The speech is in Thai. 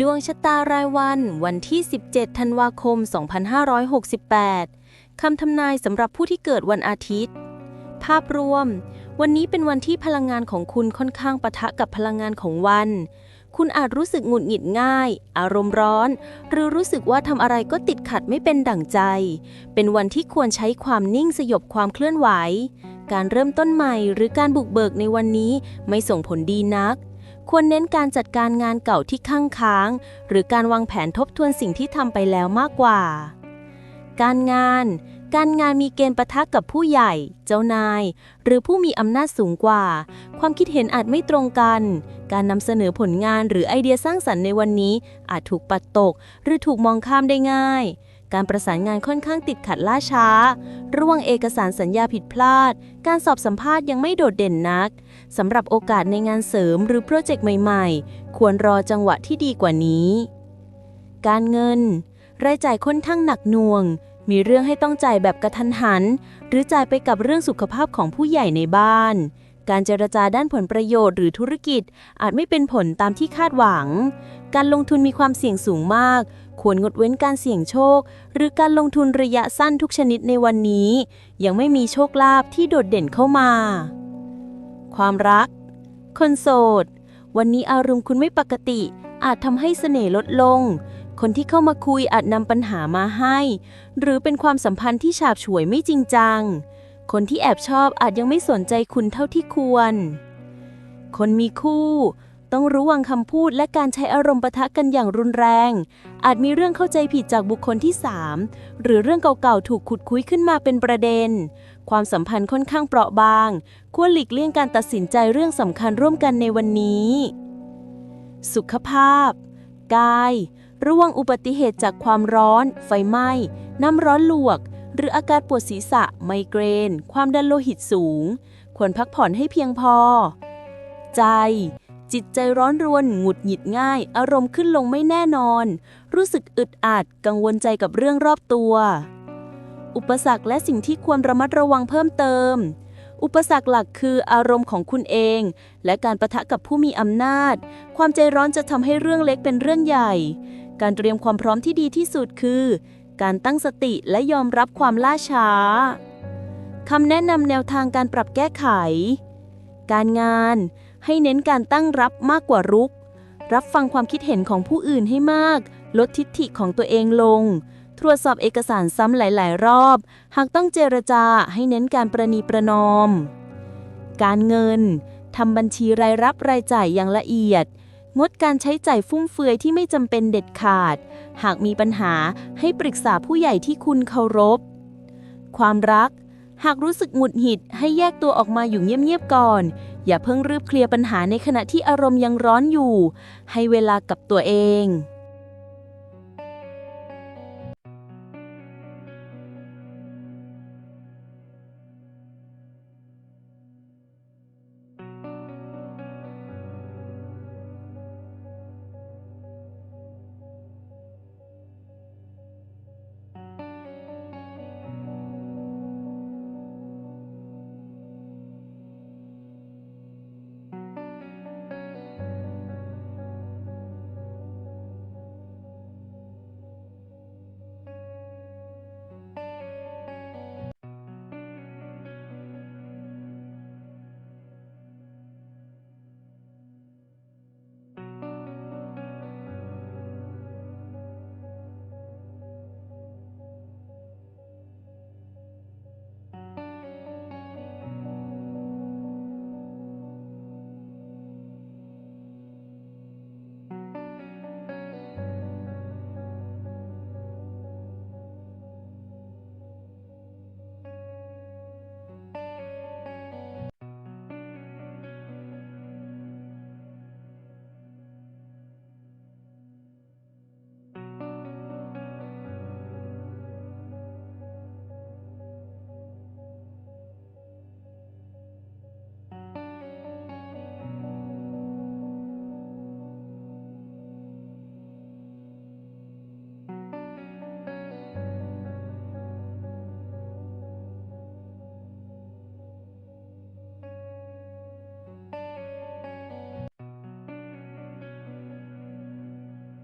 ดวงชะตารายวันวันที่ 17 ธันวาคม 2568 คำทำนายสำหรับผู้ที่เกิดวันอาทิตย์ ภาพรวม วันนี้เป็นวันที่พลังงานของคุณค่อนข้างปะทะกับพลังงานของวัน คุณอาจรู้สึกหงุดหงิดง่าย อารมณ์ร้อน หรือรู้สึกว่าทำอะไรก็ติดขัดไม่เป็นดั่งใจ เป็นวันที่ควรใช้ความนิ่งสยบความเคลื่อนไหว การเริ่มต้นใหม่หรือการบุกเบิกในวันนี้ไม่ส่งผลดีนัก ควรเน้นการจัดการงานเก่าที่ค้างค้าง หรือการวางแผนทบทวนสิ่งที่ทำไปแล้วมากกว่า การงาน การงานมีเกณฑ์ปะทะกับผู้ใหญ่ เจ้านาย หรือผู้มีอำนาจสูงกว่า ความคิดเห็นอาจไม่ตรงกัน การนำเสนอผลงานหรือไอเดียสร้างสรรค์ในวันนี้ อาจถูกปัดตก หรือถูกมองข้ามได้ง่ายการประสานงานค่อนข้างติดขัดล่าช้า ร่วงเอกสารสัญญาผิดพลาด การสอบสัมภาษณ์ยังไม่โดดเด่นนัก สำหรับโอกาสในงานเสริมหรือโปรเจกต์ใหม่ๆ ควรรอจังหวะที่ดีกว่านี้ การเงิน รายจ่ายค่อนข้างหนักหน่วง มีเรื่องให้ต้องจ่ายแบบกระทันหัน หรือจ่ายไปกับเรื่องสุขภาพของผู้ใหญ่ในบ้าน การเจรจาด้านผลประโยชน์หรือธุรกิจ อาจไม่เป็นผลตามที่คาดหวัง การลงทุนมีความเสี่ยงสูงมากควรงดเว้นการเสี่ยงโชค หรือการลงทุนระยะสั้นทุกชนิดในวันนี้ ยังไม่มีโชคลาภที่โดดเด่นเข้ามา ความรัก คนโสด วันนี้อารมณ์คุณไม่ปกติ อาจทำให้เสน่ห์ลดลง คนที่เข้ามาคุยอาจนำปัญหามาให้ หรือเป็นความสัมพันธ์ที่ฉาบฉวยไม่จริงจัง คนที่แอบชอบอาจยังไม่สนใจคุณเท่าที่ควร คนมีคู่ ต้องระวังคำพูดและการใช้อารมณ์ปะทะกันอย่างรุนแรง อาจมีเรื่องเข้าใจผิดจากบุคคลที่ 3 หรือเรื่องเก่าๆถูกขุดคุยขึ้นมาเป็นประเด็น ความสัมพันธ์ค่อนข้างเปราะบาง ควรหลีกเลี่ยงการตัดสินใจเรื่องสำคัญร่วมกันในวันนี้ สุขภาพ กาย ระวังอุบัติเหตุจากความร้อน ไฟไหม้ น้ำร้อนลวก หรืออาการปวดศีรษะ ไมเกรน ความดันโลหิตสูง ควรพักผ่อนให้เพียงพอ ใจจิตใจร้อนรวน หงุดหงิดง่าย อารมณ์ขึ้นลงไม่แน่นอน รู้สึกอึดอัด กังวลใจกับเรื่องรอบตัว อุปสรรคและสิ่งที่ควรระมัดระวังเพิ่มเติม อุปสรรคหลักคืออารมณ์ของคุณเอง และการประทะกับผู้มีอำนาจ ความใจร้อนจะทำให้เรื่องเล็กเป็นเรื่องใหญ่ การเตรียมความพร้อมที่ดีที่สุดคือ การตั้งสติและยอมรับความล่าช้าคำแนะนำแนวทางการปรับแก้ไข การงานให้เน้นการตั้งรับมากกว่ารุก รับฟังความคิดเห็นของผู้อื่นให้มาก ลดทิฐิของตัวเองลง ตรวจสอบเอกสารซ้ำหลาย ๆ รอบ หากต้องเจรจาให้เน้นการประนีประนอม การเงินทำบัญชีรายรับรายจ่ายอย่างละเอียด งดการใช้จ่ายฟุ่มเฟือยที่ไม่จำเป็นเด็ดขาด หากมีปัญหาให้ปรึกษาผู้ใหญ่ที่คุณเคารพ ความรัก หากรู้สึกหงุดหงิดให้แยกตัวออกมาอยู่เงียบ ๆ ก่อน อย่าเพิ่งรีบเคลียร์ปัญหาในขณะที่อารมณ์ยังร้อนอยู่ ให้เวลากับตัวเอง